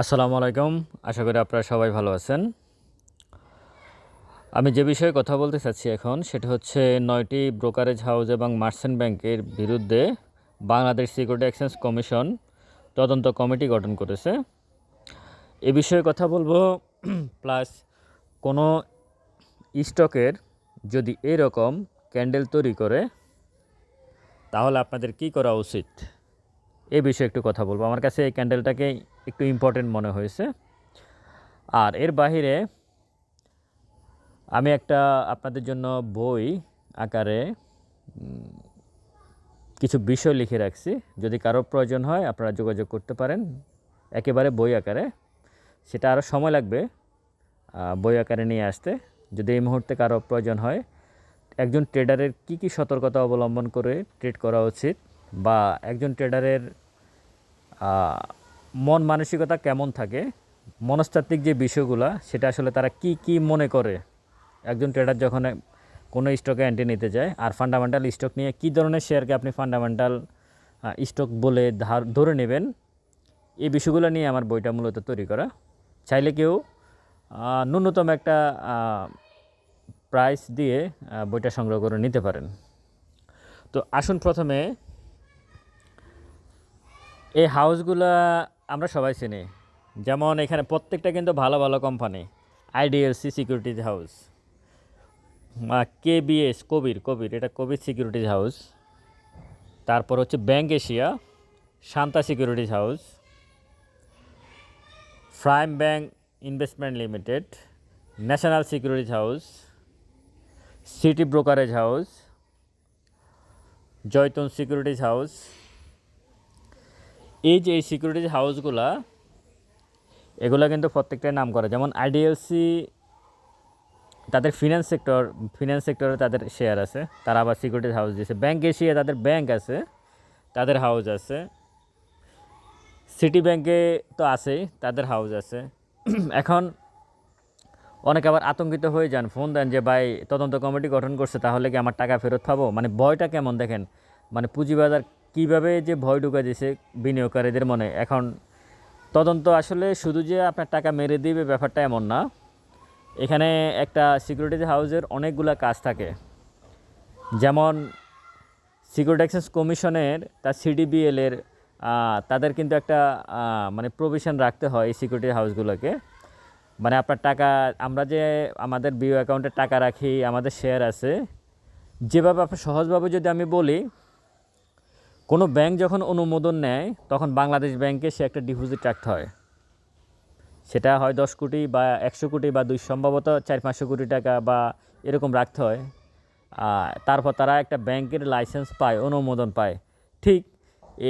আসসালামু আলাইকুম। আশা করি আপনারা সবাই ভালো আছেন। আমি যে বিষয়ে কথা বলতে চাচ্ছি এখন, সেটা হচ্ছে নয়টি ব্রোকারেজ হাউস এবং মার্চেন্ট ব্যাংকের বিরুদ্ধে বাংলাদেশ সিকিউরিটি এক্সচেঞ্জ কমিশন তদন্ত কমিটি গঠন করেছে। এ বিষয়ে কথা বলব প্লাস কোনো স্টকের যদি এরকম ক্যান্ডেল তৈরি করে, তাহলে আপনাদের কি করা উচিত? এ বিষয়ে একটু কথা বলব। আমার কাছে এই ক্যান্ডেলটাকে একটু ইম্পর্টেন্ট মনে হয়েছে। আর এর বাহিরে আমি একটা আপনাদের জন্য বই আকারে কিছু বিষয় লিখে রাখছি। যদি কারও প্রয়োজন হয়, আপনারা যোগাযোগ করতে পারেন। একেবারে বই আকারে। সেটা আরও সময় লাগবে বই আকারে নিয়ে আসতে। যদি এই মুহূর্তে কারও প্রয়োজন হয়, একজন ট্রেডারের কি কি সতর্কতা অবলম্বন করে ট্রেড করা উচিত বা একজন ট্রেডারের মন মানসিকতা কেমন থাকে, মনস্তাত্ত্বিক যে বিষয়গুলো, সেটা আসলে তারা কি কি মনে করে? একজন ট্রেডার যখন কোনো স্টকে অ্যান্টি নিতে যায়, আর ফান্ডামেন্টাল স্টক নিয়ে কী ধরনের শেয়ারকে আপনি ফান্ডামেন্টাল স্টক বলে ধার, ধরে নেবেন, এই বিষয়গুলো নিয়ে আমার বইটা মূলত তৈরি করা। চাইলে কেউ ন্যূনতম একটা প্রাইস দিয়ে বইটা সংগ্রহ করে নিতে পারেন। তো আসুন প্রথমে এই হাউসগুলা আমরা সবাই চিনি। যেমন এখানে প্রত্যেকটা কিন্তু ভালো ভালো company IDLC securities house KBS Kabir Kabir এটা কবির সিকিউরিটিজ হাউস তারপর হচ্ছে bank Asia Shanta securities house prime bank investment limited national securities house city brokerage house Joytun securities house এই যে এই সিকিউরিটিজ হাউসগুলা এগুলা কিন্তু প্রত্যেকটাই নাম করে। যেমন আইডিএলসি তাদের ফিনান্স সেক্টর ফিনান্স সেক্টরে তাদের শেয়ার আছে। তারা আবার সিকিউরিটিজ হাউস দিয়েছে। ব্যাংক এশিয়া তাদের ব্যাংক আছে, তাদের হাউস আছে। সিটি ব্যাংকে তো আছেই, তাদের হাউস আছে। এখন অনেকে আবার আতঙ্কিত হয়ে যান ফোন দেন যে, ভাই, তদন্ত কমিটি গঠন করছে, তাহলে কি আমার টাকা ফেরত পাবো? মানে ভয়টা কেমন দেখেন? মানে পুঁজিবাজার কীভাবে যে ভয় ঢুকে দিয়েছে বিনিয়োগকারীদের মনে? এখন তদন্ত আসলে শুধু যে আপনার টাকা মেরে দিবে ব্যাপারটা এমন না। এখানে একটা সিকিউরিটিজ হাউসের অনেকগুলো কাজ থাকে। যেমন সিকিউরিটি এক্সচেঞ্জ কমিশনের তার সিডিবিএল এর তাদের কিন্তু একটা মানে প্রভিশন রাখতে হয় এই সিকিউরিটি হাউসগুলোকে মানে আপনার টাকা, আমরা যে আমাদের বিও অ্যাকাউন্টে টাকা রাখি, আমাদের শেয়ার আছে, যেভাবে আপনার সহজভাবে যদি আমি বলি কোনো ব্যাংক যখন অনুমোদন নেয়, তখন বাংলাদেশ ব্যাংকে সে একটা ডিপোজিট রাখতে হয়। সেটা হয় দশ কোটি বা একশো কোটি বা দুই সম্ভবত চার পাঁচশো কোটি টাকা বা এরকম রাখতে হয়। তারপর তারা একটা ব্যাংকের লাইসেন্স পায়, অনুমোদন পায়। ঠিক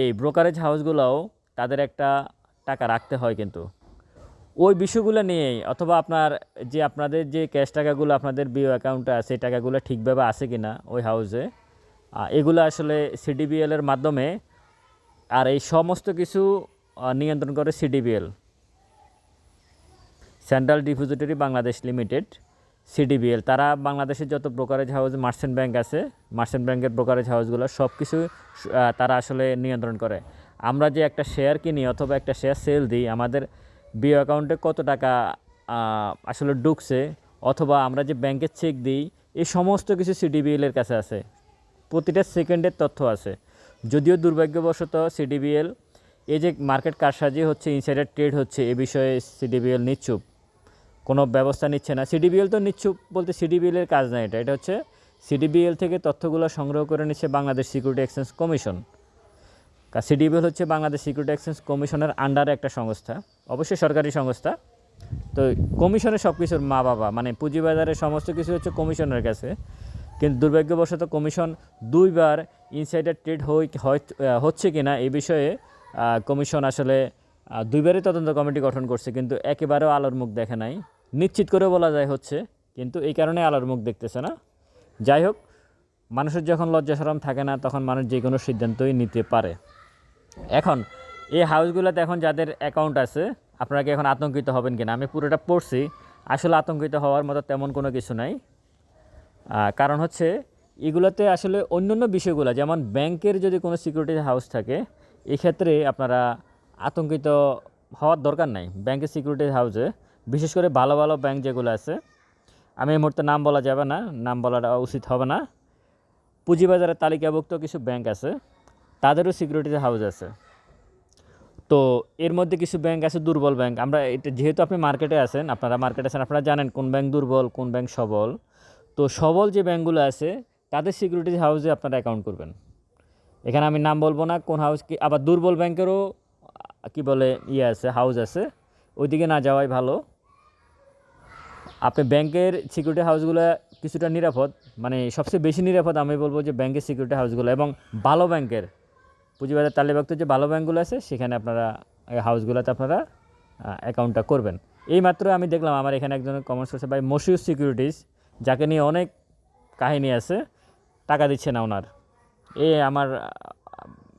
এই ব্রোকারেজ হাউসগুলোও তাদের একটা টাকা রাখতে হয় কিন্তু। ওই বিষয়গুলো নিয়েই, অথবা আপনার যে আপনাদের যে ক্যাশ টাকাগুলো আপনাদের বিও অ্যাকাউন্টে আছে এই টাকাগুলো ঠিকভাবে আছে কি না ওই হাউসে এগুলো আসলে সিডিবিএল এর মাধ্যমে আর এই সমস্ত কিছু নিয়ন্ত্রণ করে CDBL central depository Bangladesh limited CDBL তারা বাংলাদেশের যত ব্রোকারেজ হাউস মার্চেন্ট ব্যাংক আছে মার্চেন্ট ব্যাংকের ব্রোকারেজ হাউসগুলো সব কিছু তারা আসলে নিয়ন্ত্রণ করে। আমরা যে একটা শেয়ার কিনি অথবা একটা শেয়ার সেল দিই, আমাদের বিও অ্যাকাউন্টে কত টাকা আসলে ঢুকছে, অথবা আমরা যে ব্যাংকের চেক দিই, এই সমস্ত কিছু সিডিবিএল এর কাছে আছে। প্রতিটা সেকেন্ডের তথ্য আছে। যদিও দুর্ভাগ্যবশত সিডিবিএল এই যে মার্কেট কারসাজি হচ্ছে, ইনসাইডার ট্রেড হচ্ছে, এ বিষয়ে সিডিবিএল নিচ্ছুপ কোনো ব্যবস্থা নিচ্ছে না। সিডিবিএল তো নিচ্ছুপ বলতে সিডিবিএল এর কাজ না এটা। এটা হচ্ছে সিডিবিএল থেকে তথ্যগুলো সংগ্রহ করে নিচ্ছে Bangladesh security exchange commission. CDBL হচ্ছে বাংলাদেশ সিকিউরিটি এক্সচেঞ্জ কমিশনের আন্ডারে একটা সংস্থা, অবশ্যই সরকারি সংস্থা। তো কমিশনের সব কিছুর মা বাবা মানে পুঁজিবাজারের সমস্ত কিছু হচ্ছে কমিশনের কাছে। কিন্তু দুর্ভাগ্যবশত কমিশন দুইবার ইনসাইডার ট্রেড হচ্ছে কি না এ বিষয়ে কমিশন আসলে দুইবারই তদন্ত কমিটি গঠন করছে, কিন্তু একেবারেও আলোর মুখ দেখে নাই। নিশ্চিত করে বলা যায় হচ্ছে, কিন্তু এই কারণে আলোর মুখ দেখতেছে না। যাই হোক, মানুষের যখন লজ্জা সরম থাকে না, তখন মানুষ যে কোনো সিদ্ধান্তই নিতে পারে। এখন, এই হাউসগুলোতে এখন যাদের অ্যাকাউন্ট আছে, আপনারা কি এখন আতঙ্কিত হবেন কিনা? আমি পুরোটা পড়ছি। আসলে আতঙ্কিত হওয়ার মতো তেমন কোনো কিছু নাই। কারণ হচ্ছে এগুলোতে আসলে অন্যান্য বিষয়গুলো, যেমন ব্যাংকের যদি কোনো সিকিউরিটি হাউস থাকে, এক্ষেত্রে আপনারা আতঙ্কিত হওয়ার দরকার নাই ব্যাংকের সিকিউরিটি হাউসে বিশেষ করে ভালো ভালো ব্যাংক যেগুলো আছে, আমি এই মুহূর্তে নাম বলা যাবে না, নাম বলাটা উচিত হবে না। পুঁজিবাজারের তালিকাভুক্ত কিছু ব্যাংক আছে, তাদেরও সিকিউরিটি হাউস আছে। তো এর মধ্যে কিছু ব্যাংক আছে দুর্বল ব্যাংক, আমরা এটা যেহেতু আপনি মার্কেটে আছেন, আপনারা মার্কেটে আছেন, আপনারা জানেন কোন ব্যাংক দুর্বল, কোন ব্যাংক সবল। তো সবল যে ব্যাঙ্কগুলো আছে, তাদের সিকিউরিটি হাউসে আপনারা অ্যাকাউন্ট করবেন। এখানে আমি নাম বলব না, কোন হাউস কি, আবার দুর্বল ব্যাংকেরও কি বলে ইয়ে আছে হাউস আছে। ওইদিকে না যাওয়াই ভালো। আপনি ব্যাংকের সিকিউরিটি হাউসগুলো কিছুটা নিরাপদ মানে সবচেয়ে বেশি নিরাপদ আমি বলব যে ব্যাংকের সিকিউরিটি হাউসগুলো এবং ভালো ব্যাংকের। পুঁজিবাজার তালিকাভুক্ত যে ভালো ব্যাংকগুলো আছে, সেখানে আপনারা হাউসগুলোতে আপনারা অ্যাকাউন্টটা করবেন। এই মাত্র আমি দেখলাম আমার এখানে একজন কমার্স করছে ভাই মশিউস সিকিউরিটিস যাকে নিয়ে অনেক কাহিনী আছে, টাকা দিচ্ছে না ওনার। এ আমার,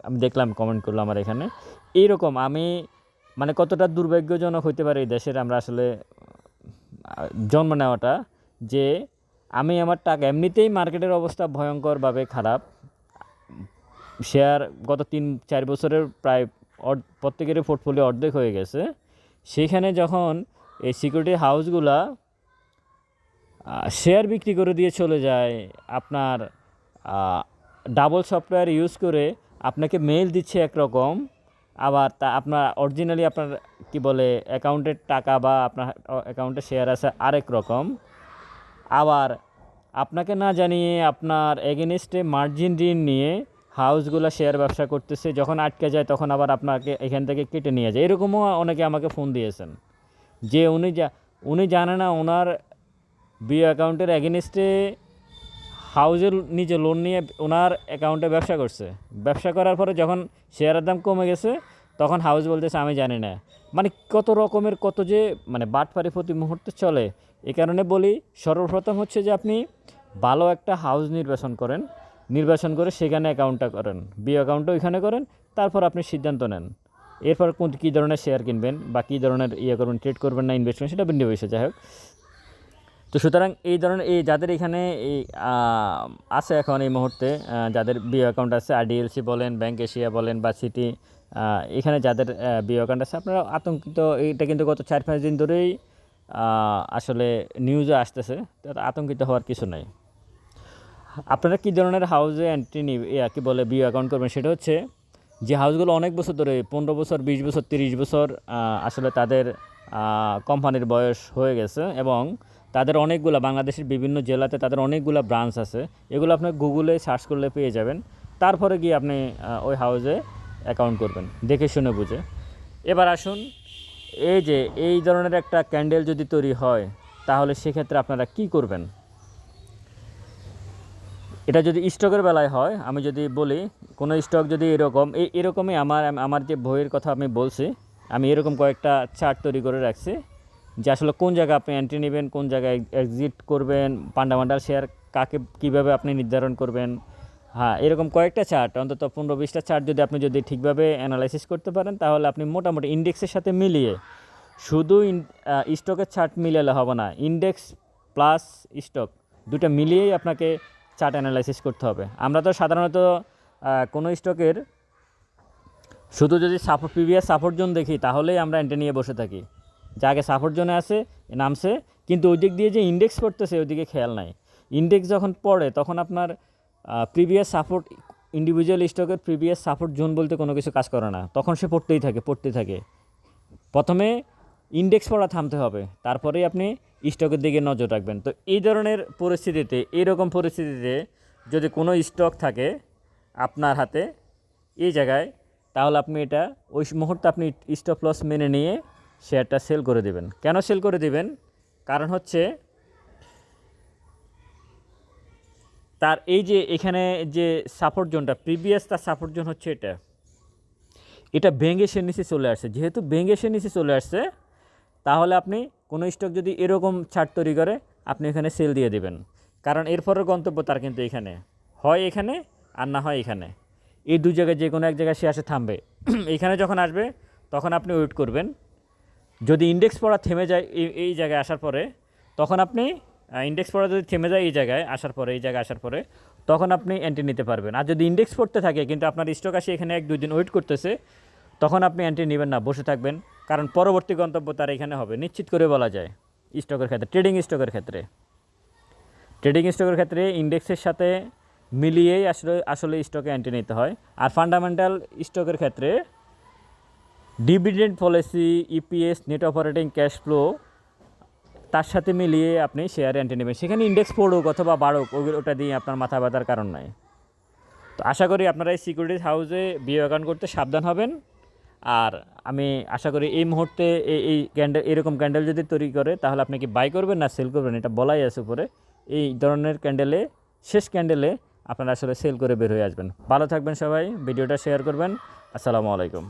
আমি দেখলাম কমেন্ট করল আমার এখানে। এইরকম আমি মানে কতটা দুর্ভাগ্যজনক হইতে পারে এই দেশের আমরা আসলে, জন্ম নেওয়াটা, যে আমি আমার টাকা, এমনিতেই মার্কেটের অবস্থা ভয়ঙ্করভাবে খারাপ। শেয়ার গত তিন, চার বছরের প্রায় প্রত্যেকেরই পোর্টফোলিও অর্ধেক হয়ে গেছে। সেখানে যখন এই সিকিউরিটি হাউসগুলা শেয়ার বিক্রি করে দিয়ে চলে যায়। আপনার ডাবল সফটওয়্যার ইউজ করে আপনাকে মেইল দিচ্ছে একরকম, আবার তা আপনার অরিজিনালি আপনার কি বলে অ্যাকাউন্টের টাকা বা আপনার অ্যাকাউন্টে শেয়ার আছে আরেক রকম। আবার আপনাকে না জানিয়ে আপনার এগেনস্টে মার্জিন ঋণ নিয়ে হাউসগুলো শেয়ার ব্যবসা করতেছে, যখন আটকে যায় তখন আবার আপনাকে এখান থেকে কেটে নিয়ে যায়। এরকমও অনেকে আমাকে ফোন দিয়েছেন। যে উনি যা, উনি জানে না ওনার বিও অ্যাকাউন্টের এগেনস্টে হাউজের নিজে লোন নিয়ে ওনার অ্যাকাউন্টে ব্যবসা করছে। ব্যবসা করার পরে যখন শেয়ারের দাম কমে গেছে, তখন হাউস বলতেছে, আমি জানি না। মানে কত রকমের, কত যে মানে বাটপারি প্রতি মুহূর্তে চলে। এ কারণে বলি, সর্বপ্রথম হচ্ছে যে আপনি ভালো একটা হাউস নির্বাচন করেন। নির্বাচন করে সেখানে অ্যাকাউন্টটা করেন। বি অ্যাকাউন্টটা ওইখানে করেন, তারপর আপনি সিদ্ধান্ত নেন। এরপর কোন, কী ধরনের শেয়ার কিনবেন বা কী ধরনের ইয়ে করবেন ট্রেড করবেন না ইনভেস্টমেন্ট সেটা ভিন্ন বিষয়, যাই হোক। তো সুতরাং এই ধরনের এই যাদের এখানে এই আছে এখন এই মুহূর্তে যাদের বিও অ্যাকাউন্ট আছে আরডিএলসি বলেন ব্যাংক এশিয়া বলেন বা সিটি এখানে যাদের বিও অ্যাকাউন্ট আছে, আপনারা আতঙ্কিত, এটা কিন্তু গত চার পাঁচ দিন ধরেই আসলে নিউজে আসতেছে আতঙ্কিত হওয়ার কিছু নাই। আপনারা কী ধরনের হাউসে এন্ট্রি নিবে কী বলে বিও অ্যাকাউন্ট করবেন? সেটা হচ্ছে, যে হাউসগুলো অনেক বছর ধরে, পনেরো বছর, বিশ বছর, তিরিশ বছর আসলে তাদের কোম্পানির বয়স হয়ে গেছে এবং তাদের অনেকগুলো, বাংলাদেশের বিভিন্ন জেলাতে তাদের অনেকগুলো ব্রাঞ্চ আছে। এগুলো আপনি গুগলে সার্চ করলে পেয়ে যাবেন। তারপরে গিয়ে আপনি ওই হাউসে অ্যাকাউন্ট করবেন। দেখে শুনে বুঝে। এবার আসুন, এই যে, এই ধরনের একটা ক্যান্ডেল যদি তৈরি হয়, তাহলে সেক্ষেত্রে আপনারা কি করবেন? এটা যদি স্টকের বেলায় হয়, আমি যদি বলি, কোনো স্টক যদি এরকম এই এরকমই আমার আমার যে বইয়ের কথা আমি বলছি, আমি এরকম কয়েকটা চার্ট তৈরি করে রাখছি। যে আসলে কোন জায়গায় আপনি এন্ট্রি নেবেন, কোন জায়গায় এক্সিট করবেন পান্ডামান্ডাল শেয়ার কাকে কীভাবে আপনি নির্ধারণ করবেন। হ্যাঁ এরকম কয়েকটা চার্ট অন্তত পনেরো বিশটা চার্ট যদি আপনি যদি ঠিকভাবে অ্যানালাইসিস করতে পারেন, তাহলে আপনি মোটামুটি ইন্ডেক্সের সাথে মিলিয়ে শুধু স্টকের চার্ট মিলালে হবে না ইন্ডেক্স প্লাস স্টক দুটো মিলিয়েই আপনাকে চার্ট অ্যানালাইসিস করতে হবে। আমরা তো সাধারণত কোনো স্টকের শুধু যদি সাপোর্ট প্রিভিয়াস সাপোর্ট জোন দেখি, তাহলেই আমরা এন্ট্রি নিয়ে বসে থাকি। যা আগে সাপোর্ট জোনে আছে নামছে। কিন্তু ওই দিক দিয়ে যে ইন্ডেক্স পড়তেছে, ওইদিকে খেয়াল নাই। ইন্ডেক্স যখন পড়ে, তখন আপনার প্রিভিয়াস সাপোর্ট ইন্ডিভিজুয়াল স্টকের প্রিভিয়াস সাপোর্ট জোন বলতে কোনো কিছু কাজ করে না। তখন সে পড়তেই থাকে পড়তেই থাকে। প্রথমে ইন্ডেক্স পড়া থামতে হবে। তারপরেই আপনি স্টকের দিকে নজর রাখবেন। তো এই ধরনের পরিস্থিতিতে, এইরকম পরিস্থিতিতে যদি কোনো স্টক থাকে আপনার হাতে, এই জায়গায়, তাহলে আপনি এটা, ওই মুহূর্তে আপনি স্টপ লস মেনে নিয়ে শেয়ারটা সেল করে দেবেন। কেন সেল করে দিবেন? কারণ হচ্ছে তার এই যে এখানে যে সাপোর্ট জোনটা প্রিভিয়াস তার সাপোর্ট জোন হচ্ছে এটা। এটা ভেঙে সে নিচে চলে আসছে। যেহেতু ভেঙে সে নিচে চলে আসছে, তাহলে আপনি কোনো স্টক যদি এরকম ছাড় তৈরি করে, আপনি এখানে সেল দিয়ে দেবেন। কারণ এরপরের গন্তব্য তার কিন্তু এখানে। হয় এখানে, আর না হয় এখানে। এই দু জায়গায় যে কোনো এক জায়গায় সে আসে থামবে। এখানে যখন আসবে, তখন আপনি ওয়েট করবেন। যদি ইন্ডেক্স পড়া থেমে যায় এই এই জায়গায় আসার পরে, তখন আপনি ইন্ডেক্স পড়া যদি থেমে যায় এই জায়গায় আসার পরে, এই জায়গায় আসার পরে, তখন আপনি এন্ট্রি নিতে পারবেন। আর যদি ইন্ডেক্স পড়তে থাকে, কিন্তু আপনার স্টক আসে এখানে এক, দুই দিন ওয়েট করতেছে, তখন আপনি এন্ট্রি নেবেন না, বসে থাকবেন। কারণ পরবর্তী গন্তব্য তার এখানে হবে। নিশ্চিত করে বলা যায় স্টকের ক্ষেত্রে ট্রেডিং স্টকের ক্ষেত্রে। ট্রেডিং স্টকের ক্ষেত্রে ইন্ডেক্সের সাথে মিলিয়েই আসলে আসলে স্টকে অ্যান্টি নিতে হয়। আর ফান্ডামেন্টাল স্টকের ক্ষেত্রে dividend policy EPS net operating cash flow তার সাথে মিলিয়ে আপনি শেয়ার এন্ট্রি নেবেন। সেখানে ইন্ডেক্স পড়ুক অথবা বাড়ুক ওটা দিয়ে আপনার মাথা ব্যথার কারণ নাই। তো আশা করি আপনারা এই সিকিউরিটিজ হাউসে বিয়ে অ্যাকাউন্ট করতে সাবধান হবেন। আর আমি আশা করি এই মুহূর্তে এই এই ক্যান্ডেল এরকম ক্যান্ডেল যদি তৈরি করে, তাহলে আপনি কি বাই করবেন না সেল করবেন? এটা বলাই আছে উপরে। এই ধরনের ক্যান্ডেলে শেষ ক্যান্ডেলে আপনারা আসলে সেল করে বের হয়ে আসবেন। ভালো থাকবেন সবাই, ভিডিওটা শেয়ার করবেন। আসসালামু আলাইকুম।